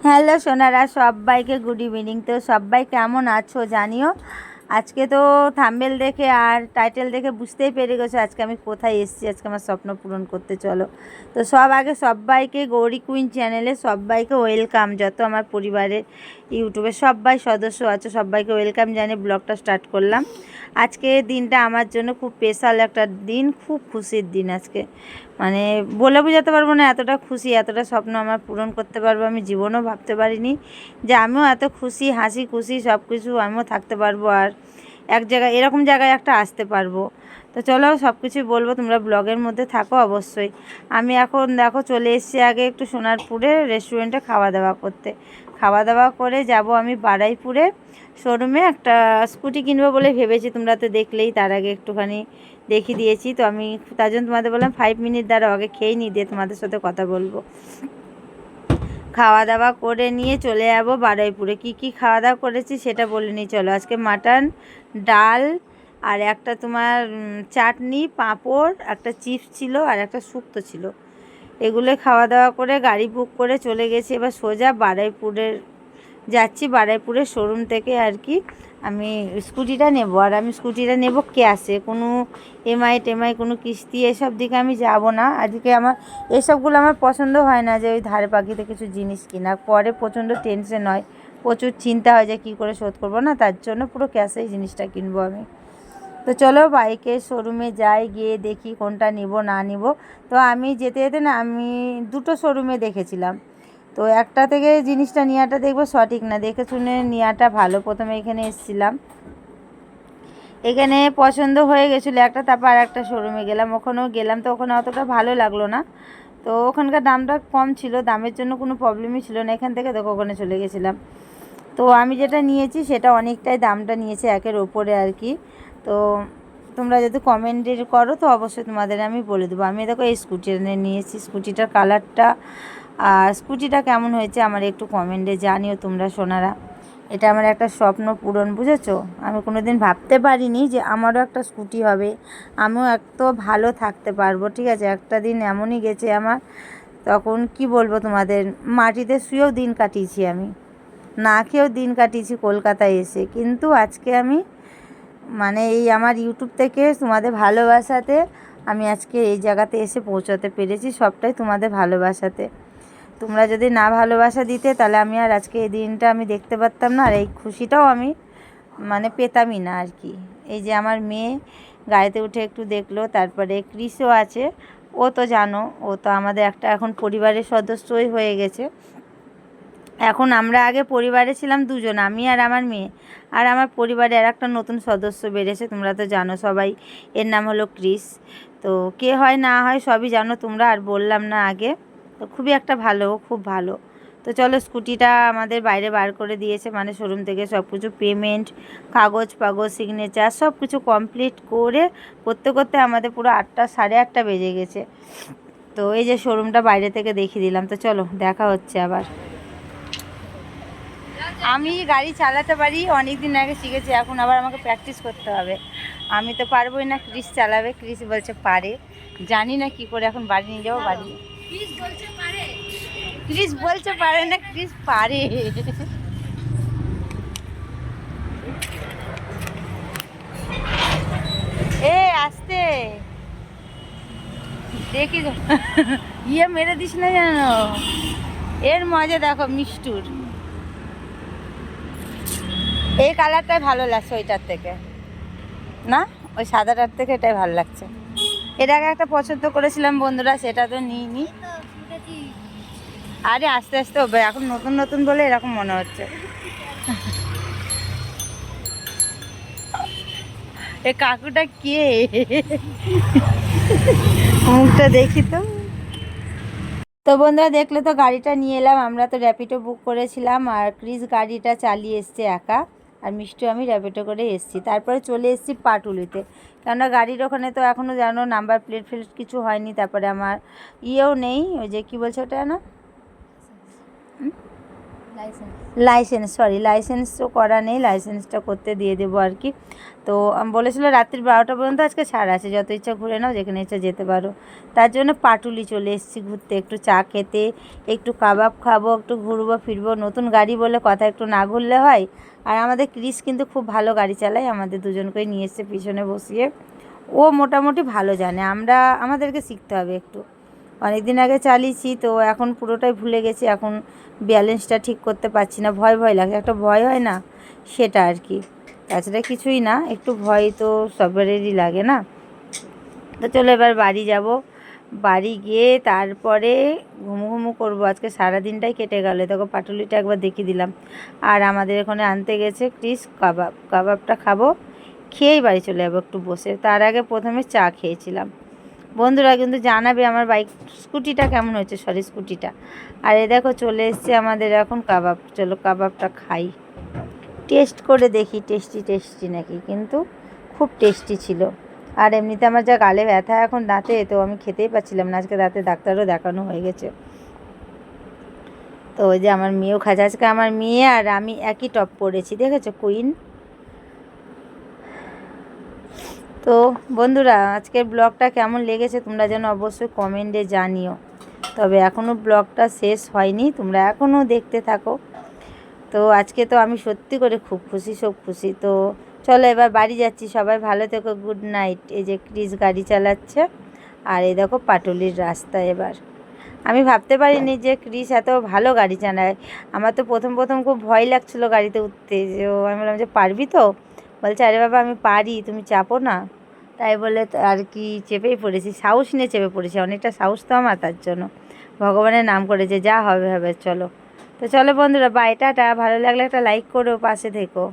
Hello Sonara সবাইকে good evening তো সবাই কেমন আছো জানিও? আজকে তো থাম্বেল দেখে আর টাইটেল দেখে বুঝতেই পেরে গেছো আজকে আমি কোথায় এসেছি, আজকে আমার স্বপ্ন পূরণ করতে চলো। তো সব আগে সবাইকে, গৌরী কুইন চ্যানেলে সবাইকে ওয়েলকাম যত আমার পরিবারের ইউটিউবে সবাই সদস্য আছে, সবাইকে ওয়েলকাম জানিয়ে ব্লগটা স্টার্ট করলাম। আজকে দিনটা আমার জন্য খুব স্পেশাল একটা দিন, খুব খুশির দিন আজকে। মানে বলে বোঝাতে পারব না এতটা খুশি, এতটা স্বপ্ন আমার পূরণ করতে পারব আমি, জীবনেও ভাবতে পারিনি যে আমিও এত খুশি, হাসি খুশি সব কিছু আমিও থাকতে পারব আর এক জায়গায়, এরকম জায়গায় একটা আসতে পারব। তো চলো সব কিছুই বলব, তোমরা ব্লগের মধ্যে থাকো অবশ্যই। আমি এখন দেখো চলে এসেছি আগে একটু সোনারপুরে রেস্টুরেন্টে খাওয়া দাওয়া করতে। খাওয়া দাওয়া করে যাব আমি বারাইপুরে শোরুমে একটা স্কুটি কিনবো বলে ভেবেছি, তোমরা তো দেখলেই, তার আগে একটুখানি দেখিয়ে দিয়েছি। তো আমি, তার জন্য তোমাদের বললাম ফাইভ মিনিট দ্বারা আগে খেয়ে নিই, দিয়ে তোমাদের সাথে কথা বলব। খাওয়া দাওয়া করে নিয়ে চলে যাব বারুইপুরে। কি কি খাওয়া দাওয়া করেছি সেটা বলে নিই। চলো, আজকে মাটন, ডাল আর একটা তোমার চাটনি, পাঁপড়, একটা চিপস ছিল আর একটা শুক্তো ছিল। এগুলো খাওয়া দাওয়া করে গাড়ি বুক করে চলে গেছি। এবার সোজা বারুইপুরের যাচ্ছি বারাইপুরের শোরুম থেকে আর কি। আমি স্কুটিটা নেব। আর আমি স্কুটিটা নেব ক্যাশে কোনো এমআই টেমআই কোনো কিস্তি, এসব দিকে আমি যাব না। আজকে আমার, এসবগুলো আমার পছন্দ হয় না যে ওই ধারে পাখিতে কিছু জিনিস কিনা। পরে প্রচণ্ড টেনশন হয়। প্রচুর চিন্তা হয় যে কী করে শোধ করব না। তার জন্য পুরো ক্যাশেই জিনিসটা কিনবো আমি। তো চলো বাইকের শোরুমে যাই, গিয়ে দেখি কোনটা নিব, না নিব। তো আমি যেতে যেতে না, আমি দুটো শোরুমে দেখেছিলাম। তো একটা থেকে জিনিসটা নেওয়াটা দেখব, সঠিক না। দেখে শুনে নেওয়াটা ভালো। প্রথমে এখানে এসেছিলাম। এখানে পছন্দ হয়ে গেছিল একটা, তারপর আর একটা শোরুমে গেলাম। ওখানেও গেলাম তো ওখানে অতটা ভালো লাগল না। তো ওখানকার দামটা কম ছিল, দামের জন্য কোনো প্রবলেমই ছিল না। এখান থেকে দেখো ওখানে চলে গেছিলাম। তো আমি যেটা নিয়েছি, সেটা অনেকটাই দামটা নিয়েছে, একের ওপরে আর কি। তো তোমরা যদি কমেন্টে করো, তো অবশ্যই তোমাদের আমি বলে দেবো। আমি দেখো এই স্কুটিটা নিয়েছি। স্কুটিটার কালারটা আর স্কুটিটা কেমন হয়েছে আমার একটু কমেন্টে জানিও তোমরা সোনারা। এটা আমার একটা স্বপ্ন পূরণ, বুঝেছ? আমি কোনো দিন ভাবতে পারিনি যে আমারও একটা স্কুটি হবে। আমিও এত ভালো থাকতে পারব, ঠিক আছে? একটা দিন এমনই গেছে আমার, তখন কি বলব তোমাদের? মাটিতে শুয়েও দিন কাটিয়েছি আমি। না খেয়েও দিন কাটিয়েছি কলকাতায় এসে। কিন্তু আজকে আমি মানে এই আমার ইউটিউব থেকে তোমাদের ভালোবাসাতে আমি আজকে এই জায়গাতে এসে পৌঁছাতে পেরেছি সবটাই তোমাদের ভালোবাসাতে। তোমরা যদি না ভালোবাসা দিতে তাহলে আমি আর আজকে এই দিনটা আমি দেখতে পারতাম না আর এই খুশিটাও আমি মানে পেতামই না আর কি। এই যে আমার মেয়ে গাড়িতে উঠে একটু দেখল, তারপরে ক্রিসও আছে। ও তো জানো, ও তো আমাদের একটা এখন পরিবারের সদস্যই হয়ে গেছে। এখন আমরা আগে পরিবারে ছিলাম দুজন, আমি আর আমার মেয়ে। আর আমার পরিবারে আর একটা নতুন সদস্য বেড়েছে, তোমরা তো জানো সবাই। এর নাম হলো ক্রিস। তো কে হয় না হয় সবই জানো তোমরা, আর বললাম না আগে। তো খুবই একটা ভালো, খুব ভালো। তো চলো স্কুটিটা আমাদের বাইরে বার করে দিয়েছে মানে শোরুম থেকে সব কিছু পেমেন্ট, কাগজ পাগজ, সিগনেচার, সব কিছু কমপ্লিট করে করতে করতে আমাদের পুরো আটটা, সাড়ে আটটা বেজে গেছে। তো এই যে শোরুমটা বাইরে থেকে দেখিয়ে দিলাম, তো চলো দেখা হচ্ছে আবার। আমি গাড়ি চালাতে পারি অনেক দিন আগে শিখেছি এখন আবার আমাকে প্র্যাকটিস করতে হবে। আমি তো পারবোই না ক্রিস চালাবে ক্রিস বলছে পারে। জানি না কি করে এখন বাড়ি নিয়ে যাব বাড়ি ক্রিস বলছে পারে। না ক্রিস পারে। এ আসতে। দেখি ইয়ে মেরে দিস না জানো এর মজা দেখো মিষ্টুর। এই কালারটাই ভালো লাগছে ওইটার থেকে। না? ওই সাদাটার থেকে এটাই ভালো লাগছে। এর আগে একটা পছন্দ করেছিলাম বন্ধুরা, সেটা তো নিইনি। আরে আস্তে আস্তে হবে, এখন নতুন নতুন বলে এরকম মনে হচ্ছে। এ কাকুটা কে? মুখটা দেখি তো। তো বন্ধুরা, দেখলে তো গাড়িটা নিয়ে এলাম। আমরা তো র্যাপিডো বুক করেছিলাম, আর ক্রিস গাড়িটা চালিয়ে এসছে একা। আর মিষ্টি, আমি র্যাপিডো করে এসেছি। তারপরে চলে এসেছি পাটুলিতে। কেননা গাড়ির ওখানে তো এখনও জানো নাম্বার প্লেট ফ্লেট কিছু হয়নি, তারপরে আমার ইয়েও নেই, ওই যে কী বলছে ওটা না লাইসেন্স সরি লাইসেন্স তো করা নেই লাইসেন্সটা করতে দিয়ে দেবো আর কি। তো বলেছিল রাত্রির বারোটা পর্যন্ত আজকে ছাড় আছে, যত ইচ্ছা ঘুরে নাও, যেখানে ইচ্ছা যেতে পারো। তার জন্য পাটুলি চলে এসেছি ঘুরতে, একটু চা খেতে, একটু কাবাব খাব, একটু ঘুরবো, ফিরবো। নতুন গাড়ি বলে কথা, একটু না ঘুরলে হয়। আর আমাদের ক্রিস কিন্তু খুব ভালো গাড়ি চালায়, আমাদের দুজনকেই নিয়ে এসছে পিছনে বসিয়ে। ও মোটামুটি ভালো জানে, আমরা, আমাদেরকে শিখতে হবে একটু। অনেক দিন আগে চালিয়েছি, তো এখন পুরোটাই ভুলে গেছি, এখন ব্যালেন্সটা ঠিক করতে পারছি না, ভয় ভয় লাগে, একটা ভয় হয় না সেটা আর কি। তাছাড়া কিছুই না, একটু ভয় তো সবারই লাগে না। তো চলো এবার বাড়ি যাব, বাড়ি গিয়ে তারপরে ঘুমু ঘুমু করব, আজকে সারা দিনটাই কেটে গেল, দেখো পাটুলিটা একবার দেখিয়ে দিলাম। আর আমাদের এখানে আনতে গেছে ক্রিস কাবাব, কাবাবটা খাব, খেয়েই বাড়ি চলে যাব একটু বসে, তার আগে প্রথমে চা খেয়েছিলাম। বন্ধুরা কিন্তু জানাবে আমার বাইক স্কুটিটা কেমন হয়েছে, সরি স্কুটিটা। আর এ দেখো চলে এসছে আমাদের এখন কাবাব। চলো কাবাবটা খাই। টেস্ট করে দেখি, টেস্টি টেস্টি নাকি, কিন্তু খুব টেস্টি ছিল। আর এমনিতে আমার যা গালে ব্যথা এখন দাঁতে, তো আমি খেতেই পাচ্ছিলাম না। আজকে দাঁতে ডাক্তারও দেখানো হয়ে গেছে। তো ওই যে আমার মেয়েও খাচ্ছে। আজকে আমার মেয়ে আর আমি একই টপ পরেছি, দেখেছ? কুইন? তো বন্ধুরা, আজকের ব্লগটা কেমন লেগেছে তোমরা যেন অবশ্যই কমেন্টে জানিও। তবে এখনও ব্লগটা শেষ হয়নি, তোমরা এখনও দেখতে থাকো। তো আজকে তো আমি সত্যি করে খুব খুশি সব খুশি। তো চলো এবার বাড়ি যাচ্ছি, সবাই ভালো থেকো গুড নাইট এই যে ক্রিস গাড়ি চালাচ্ছে, আর এই দেখো পাটুলির রাস্তা এবার। আমি ভাবতে পারিনি যে ক্রিস এত ভালো গাড়ি চালায়। আমার তো প্রথম প্রথম খুব ভয় লাগছিল গাড়িতে উঠতে। যে আমি বললাম যে, পারবি তো? বলছে, আরে বাবা, আমি পারি, তুমি চাপো না। তাই বলে আর কি চেপেই পড়েছি, সাহস নিয়ে চেপে পড়েছি, অনেকটা সাহস তো আমার তার জন্য। ভগবানের নাম করেছে, যা হবে হবে, চলো। তো চলো বন্ধুরা বাই টাটা। ভালো লাগলে একটা লাইক করো, পাশে থেকো।